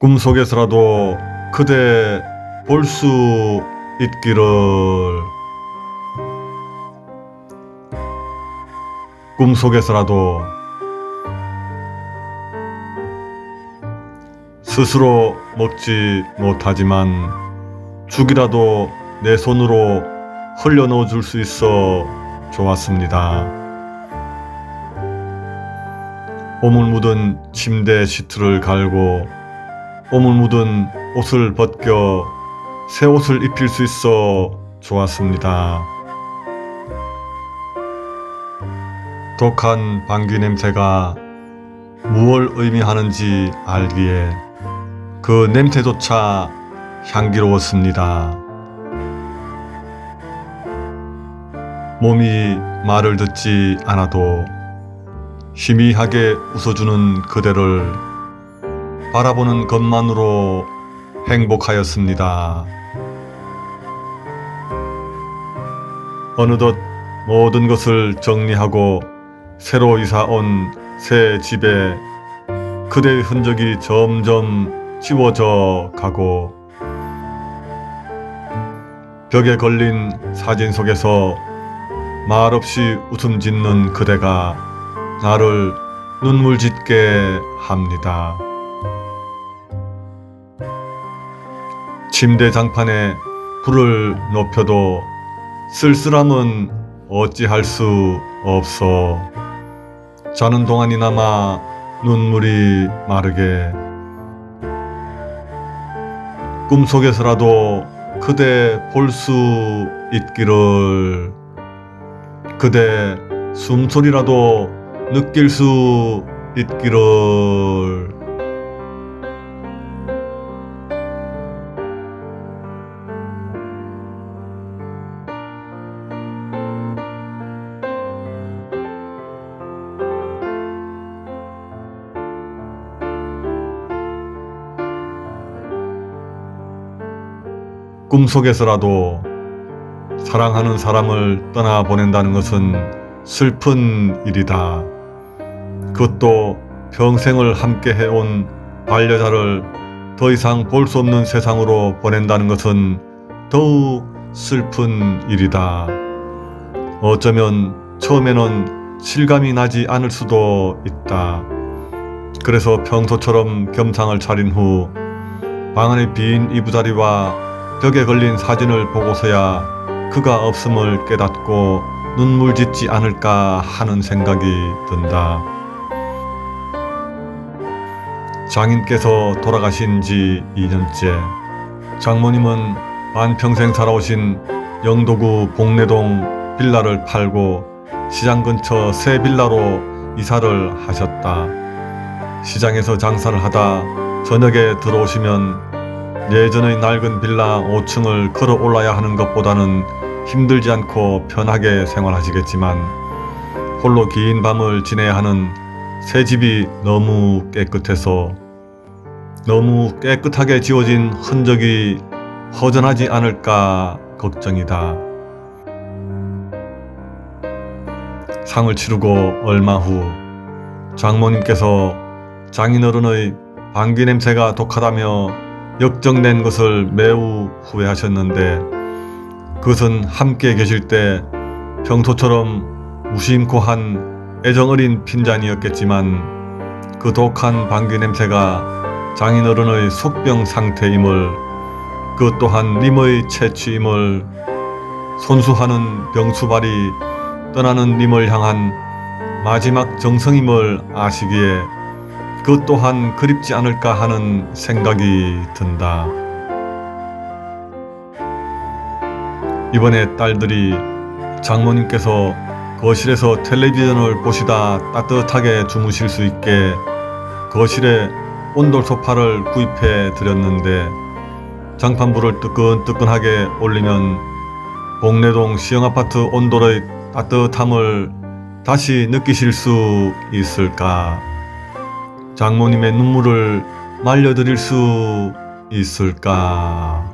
꿈속에서라도 그대 볼 수 있기를 꿈속에서라도 스스로 먹지 못하지만 죽이라도 내 손으로 흘려넣어 줄 수 있어 좋았습니다. 오물 묻은 침대 시트를 갈고 오물 묻은 옷을 벗겨 새 옷을 입힐 수 있어 좋았습니다. 독한 방귀 냄새가 무엇을 의미하는지 알기에 그 냄새조차 향기로웠습니다. 몸이 말을 듣지 않아도 희미하게 웃어주는 그대를 바라보는 것만으로 행복하였습니다. 어느덧 모든 것을 정리하고 새로 이사 온 새 집에 그대의 흔적이 점점 지워져 가고 벽에 걸린 사진 속에서 말없이 웃음 짓는 그대가 나를 눈물 짓게 합니다. 침대 장판에 불을 높여도 쓸쓸함은 어찌할 수 없어. 자는 동안이나마 눈물이 마르게. 꿈속에서라도 그대 볼 수 있기를. 그대 숨소리라도 느낄 수 있기를. 꿈속에서라도 사랑하는 사람을 떠나보낸다는 것은 슬픈 일이다. 그것도 평생을 함께 해온 반려자를 더 이상 볼 수 없는 세상으로 보낸다는 것은 더욱 슬픈 일이다. 어쩌면 처음에는 실감이 나지 않을 수도 있다. 그래서 평소처럼 겸상을 차린 후 방 안의 빈 이부자리와 벽에 걸린 사진을 보고서야 그가 없음을 깨닫고 눈물 짓지 않을까 하는 생각이 든다. 장인께서 돌아가신 지 2년째. 장모님은 반평생 살아오신 영도구 복내동 빌라를 팔고 시장 근처 새 빌라로 이사를 하셨다. 시장에서 장사를 하다 저녁에 들어오시면 예전의 낡은 빌라 5층을 걸어 올라야 하는 것보다는 힘들지 않고 편하게 생활하시겠지만 홀로 긴 밤을 지내야 하는 새 집이 너무 깨끗해서 너무 깨끗하게 지워진 흔적이 허전하지 않을까 걱정이다. 상을 치르고 얼마 후 장모님께서 장인어른의 방귀 냄새가 독하다며 역정낸 것을 매우 후회하셨는데 그것은 함께 계실 때 평소처럼 무심코 한 애정어린 핀잔이었겠지만 그 독한 방귀 냄새가 장인어른의 속병 상태임을 그 또한 님의 채취임을 손수하는 병수발이 떠나는 님을 향한 마지막 정성임을 아시기에 그 또한 그립지 않을까 하는 생각이 든다. 이번에 딸들이 장모님께서 거실에서 텔레비전을 보시다 따뜻하게 주무실 수 있게 거실에 온돌 소파를 구입해 드렸는데 장판불을 뜨끈뜨끈하게 올리면 복내동 시형아파트 온돌의 따뜻함을 다시 느끼실 수 있을까? 장모님의 눈물을 말려드릴 수 있을까?